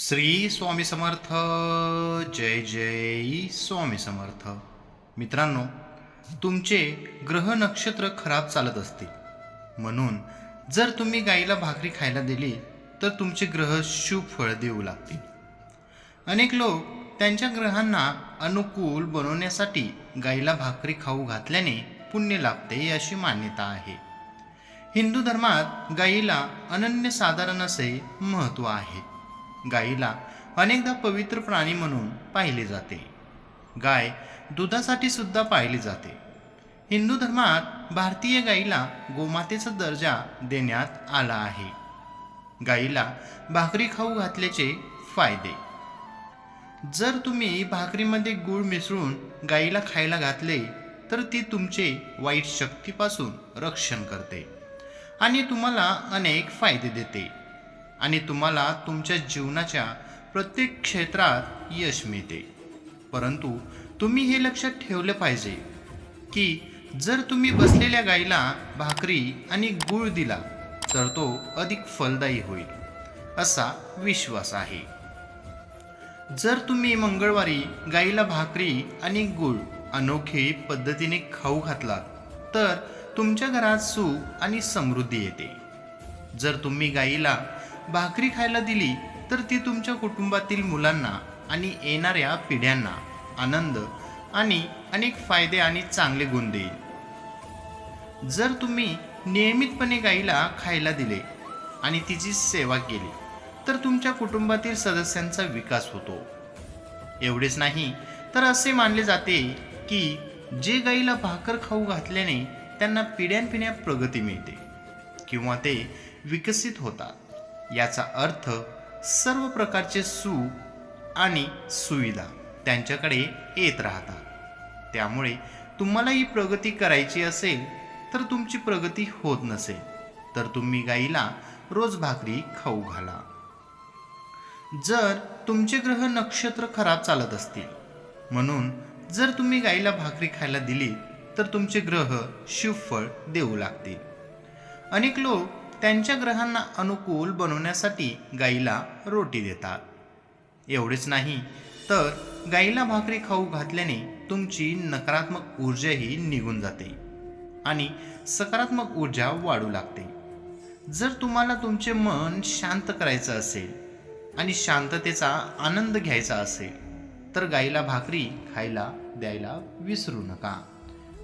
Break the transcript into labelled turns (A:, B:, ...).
A: श्री स्वामी समर्थ जय जय स्वामी समर्थ. मित्रांनो तुमचे ग्रह नक्षत्र खराब चालत असतील. म्हणून जर तुम्ही गाईला भाकरी खायला दिली तर तुमचे ग्रह शुभ फळ देऊ लागतील. अनेक लोक त्यांच्या ग्रहांना अनुकूल बनवण्यासाठी गाईला भाकरी खाऊ घातल्याने पुण्य लाभते अशी मान्यता आहे. हिंदू धर्मात गाईला अनन्यसाधारण असे महत्त्व आहे. गायीला अनेकदा पवित्र प्राणी म्हणून पाहिले जाते. गाय दुधासाठी सुद्धा पाहिली जाते. हिंदू धर्मात भारतीय गायीला गोमातेचा दर्जा देण्यात आला आहे. गायीला भाकरी खाऊ घातल्याचे फायदे. जर तुम्ही भाकरीमध्ये गूळ मिसळून गाईला खायला घातले तर ती तुमचे वाईट शक्तीपासून रक्षण करते आणि तुम्हाला अनेक फायदे देते. आणि तुम्हाला तुमच्या जीवनाच्या प्रत्येक क्षेत्रात यश मिळते. परंतु तुम्ही हे लक्षात ठेवलं पाहिजे की जर तुम्ही बसलेल्या गाईला भाकरी आणि गूळ दिला तर तो अधिक फलदायी होईल असा विश्वास आहे. जर तुम्ही मंगळवारी गाईला भाकरी आणि गूळ अनोखी पद्धतीने खाऊ घातलात तर तुमच्या घरात सुख आणि समृद्धी येते. जर तुम्ही गाईला भाकरी खायला दिली तर ती तुमच्या कुटुंबातील मुलांना आणि येणाऱ्या पिढ्यांना आनंद आणि अनेक फायदे आणि चांगले गुण देईल. जर तुम्ही नियमितपणे गाईला खायला दिले आणि तिची सेवा केली तर तुमच्या कुटुंबातील सदस्यांचा विकास होतो. एवढेच नाही तर असे मानले जाते की जे गाईला भाकर खाऊ घातल्याने त्यांना पिढ्यानपिढ्या प्रगती मिळते किंवा ते विकसित होतात. याचा अर्थ सर्व प्रकारचे सुख आणि सुविधा त्यांच्याकडे येत राहतात. त्यामुळे तुम्हाला ही प्रगती करायची असेल तर तुमची प्रगती होत नसेल तर तुम्ही गाईला रोज भाकरी खाऊ घाला. जर तुमचे ग्रह नक्षत्र खराब चालत असतील म्हणून जर तुम्ही गाईला भाकरी खायला दिली तर तुमचे ग्रह शिवफळ देऊ लागतील. अनेक लोक त्यांच्या ग्रहांना अनुकूल बनवण्यासाठी गाईला रोटी देतात. एवढेच नाही तर गाईला भाकरी खाऊ घातल्याने तुमची नकारात्मक ऊर्जाही निघून जाते आणि सकारात्मक ऊर्जा वाढू लागते. जर तुम्हाला तुमचे मन शांत करायचं असेल आणि शांततेचा आनंद घ्यायचा असेल तर गाईला भाकरी खायला द्यायला विसरू नका.